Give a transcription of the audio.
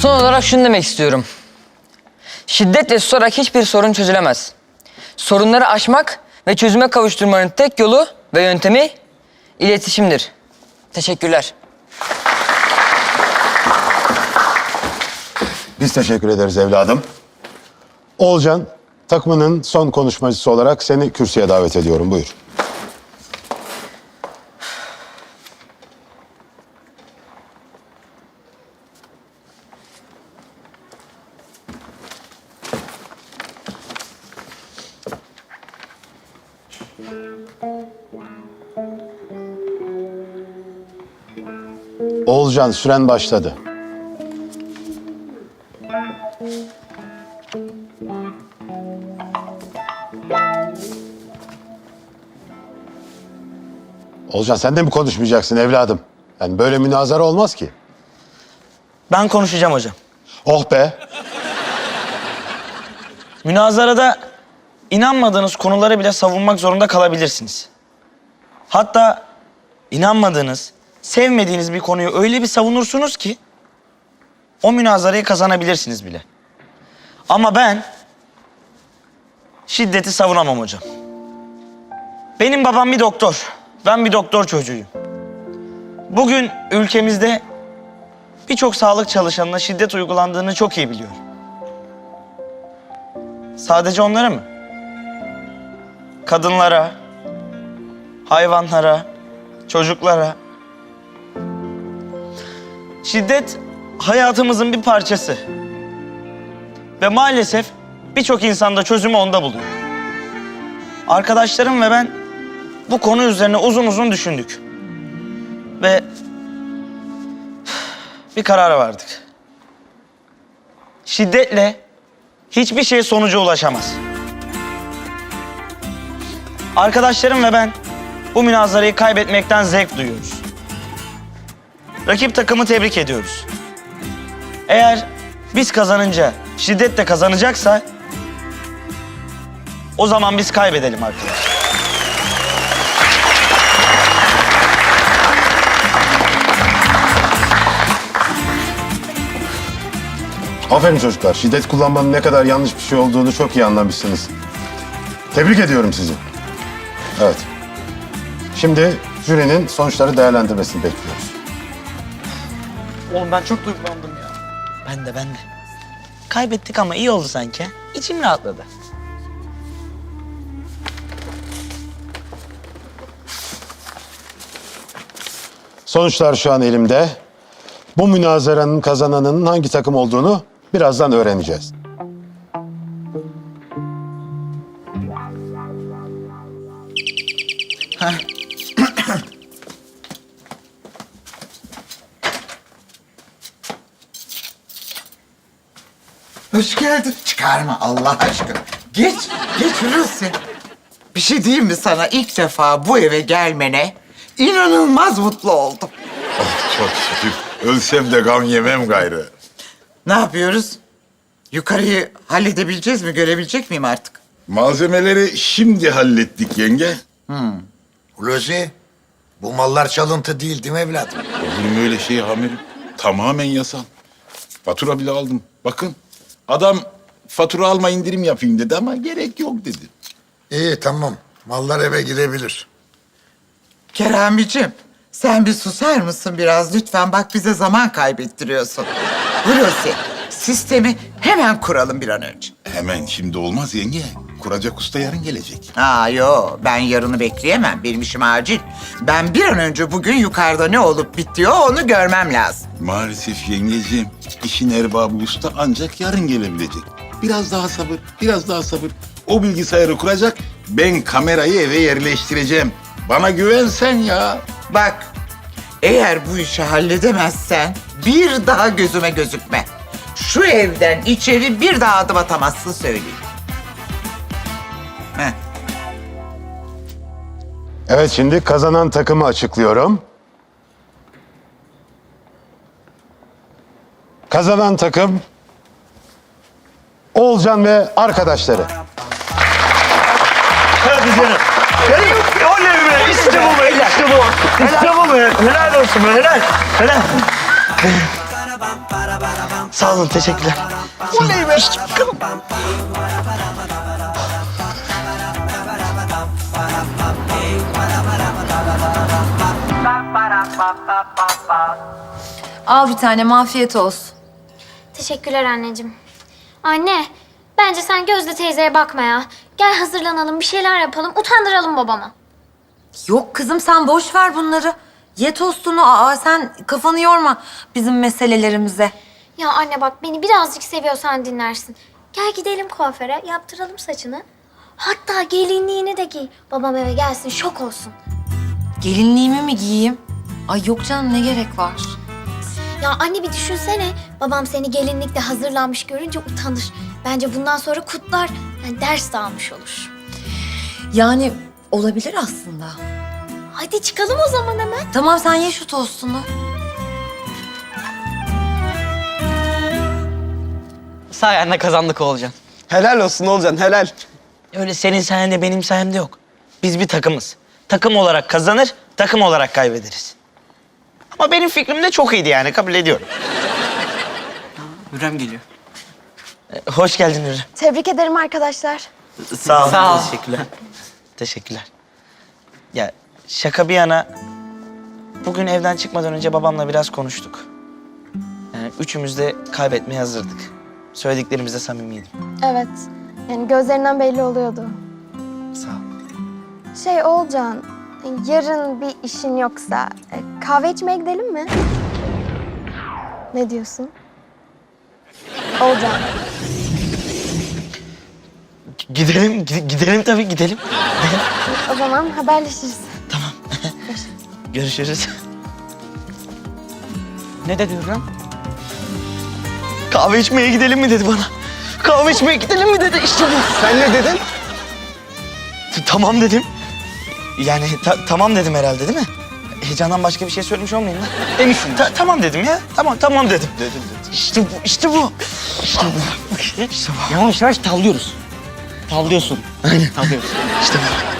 Son olarak şunu demek istiyorum. Şiddetle susarak hiçbir sorun çözülemez. Sorunları aşmak ve çözüme kavuşturmanın tek yolu ve yöntemi iletişimdir. Teşekkürler. Biz teşekkür ederiz evladım. Oğulcan, takımının son konuşmacısı olarak seni kürsüye davet ediyorum. Buyur. Oğulcan, süren başladı. Olcan sen de mi konuşmayacaksın evladım? Yani böyle münazara olmaz ki. Ben konuşacağım hocam. Oh be. Münazarada inanmadığınız konuları bile savunmak zorunda kalabilirsiniz. Hatta inanmadığınız, sevmediğiniz bir konuyu öyle bir savunursunuz ki o münazarayı kazanabilirsiniz bile. Ama ben şiddeti savunamam hocam. Benim babam bir doktor. Ben bir doktor çocuğuyum. Bugün ülkemizde birçok sağlık çalışanına şiddet uygulandığını çok iyi biliyorum. Sadece onlara mı? Kadınlara, hayvanlara, çocuklara. Şiddet hayatımızın bir parçası. Ve maalesef birçok insanda çözümü onda buluyor. Arkadaşlarım ve ben bu konu üzerine uzun uzun düşündük. Ve bir karara vardık. Şiddetle hiçbir şey sonuca ulaşamaz. Arkadaşlarım ve ben bu münazarayı kaybetmekten zevk duyuyoruz. Rakip takımı tebrik ediyoruz. Eğer biz kazanınca şiddet de kazanacaksa o zaman biz kaybedelim arkadaşlar. Aferin çocuklar. Şiddet kullanmanın ne kadar yanlış bir şey olduğunu çok iyi anlamışsınız. Tebrik ediyorum sizi. Evet. Şimdi jürinin sonuçları değerlendirmesini bekliyoruz. Oğlum ben çok duygulandım ya. Ben de ben de. Kaybettik ama iyi oldu sanki. İçim rahatladı. Sonuçlar şu an elimde. Bu münazaranın kazananının hangi takım olduğunu birazdan öğreneceğiz. Hoş geldin. Çıkarma Allah aşkına. Geç, geç Hulusi. Bir şey diyeyim mi sana? İlk defa bu eve gelmene inanılmaz mutlu oldum. Oh, çok şükür. Ölsem de gam yemem gayrı. Ne yapıyoruz? Yukarıyı halledebileceğiz mi? Görebilecek miyim artık? Malzemeleri şimdi hallettik yenge. Hulusi, bu mallar çalıntı değil değil mi evladım? Olur mu öyle şey amirim? Tamamen yasal. Fatura bile aldım. Bakın adam fatura alma indirim yapayım dedi ama gerek yok dedi. İyi tamam. Mallar eve girebilir. Keremicim, sen bir susar mısın biraz lütfen? Bak bize zaman kaybettiriyorsun. Hulusi, sistemi hemen kuralım bir an önce. Hemen şimdi olmaz yenge. Kuracak usta yarın gelecek. Aa yo, ben yarını bekleyemem. Benim işim acil. Ben bir an önce bugün yukarıda ne olup bitiyor onu görmem lazım. Maalesef yengeciğim işin erbabı usta ancak yarın gelebilecek. Biraz daha sabır, biraz daha sabır. O bilgisayarı kuracak, ben kamerayı eve yerleştireceğim. Bana güven sen ya. Bak, eğer bu işi halledemezsen bir daha gözüme gözükme. Şu evden içeri bir daha adım atamazsın söyleyeyim. Evet şimdi kazanan takımı açıklıyorum. Kazanan takım Oğulcan ve arkadaşları. Hadi canım. Oley be! İşte bu be! İşte bu! İşte bu be! Helal olsun be! Helal! Helal! Sağ olun, teşekkürler. Oley be. Al bir tane afiyet olsun. Teşekkürler anneciğim. Anne, bence sen Gözde teyzeye bakma ya. Gel hazırlanalım, bir şeyler yapalım, utandıralım babamı. Yok kızım sen boş ver bunları. Ye tostunu. Aa sen kafanı yorma bizim meselelerimize. Ya anne bak beni birazcık seviyorsan dinlersin. Gel gidelim kuaföre, yaptıralım saçını. Hatta gelinliğini de giy. Babam eve gelsin, şok olsun. Gelinliğimi mi giyeyim? Ay yok canım ne gerek var? Ya anne bir düşünsene. Babam seni gelinlikle hazırlanmış görünce utanır. Bence bundan sonra kutlar. Yani ders de almış olur. Yani olabilir aslında. Hadi çıkalım o zaman hemen. Tamam sen ye şu tostunu. Sayende kazandık Oğulcan. Helal olsun Olcan, helal. Öyle senin sayende benim sayemde yok. Biz bir takımız. Takım olarak kazanır, takım olarak kaybederiz. Ama benim fikrim de çok iyiydi yani, kabul ediyorum. Hürrem geliyor. Ee, Hoş geldin Hürrem. Tebrik ederim arkadaşlar. Sağ ol. Sağ ol. Teşekkürler. Teşekkürler. Ya şaka bir yana, bugün evden çıkmadan önce babamla biraz konuştuk. Yani üçümüz de kaybetmeye hazırdık. Söylediklerimizde samimiydim. Evet. Yani gözlerinden belli oluyordu. Sağ ol. Şey Olcan, yarın bir işin yoksa e, kahve içmeye gidelim mi? Ne diyorsun? Olcan. Gidelim, gi- gidelim tabii gidelim. O zaman haberleşiriz. Görüşürüz. Ne dedi Hürrem? Kahve içmeye gidelim mi dedi bana. Kahve içmeye gidelim mi dedi işte bu. Sen ne dedin? tamam dedim. Yani ta- tamam dedim herhalde değil mi? Heyecandan başka bir şey söylemiş olmayayım lan. Demişsin. Ta- tamam dedim ya. Tamam tamam dedim. Dedim dedim. İşte bu işte bu. İşte bu. İşte bu. Yavaş yavaş tavlıyoruz. Tavlıyorsun. Aynen. Tavlıyoruz. İşte bu.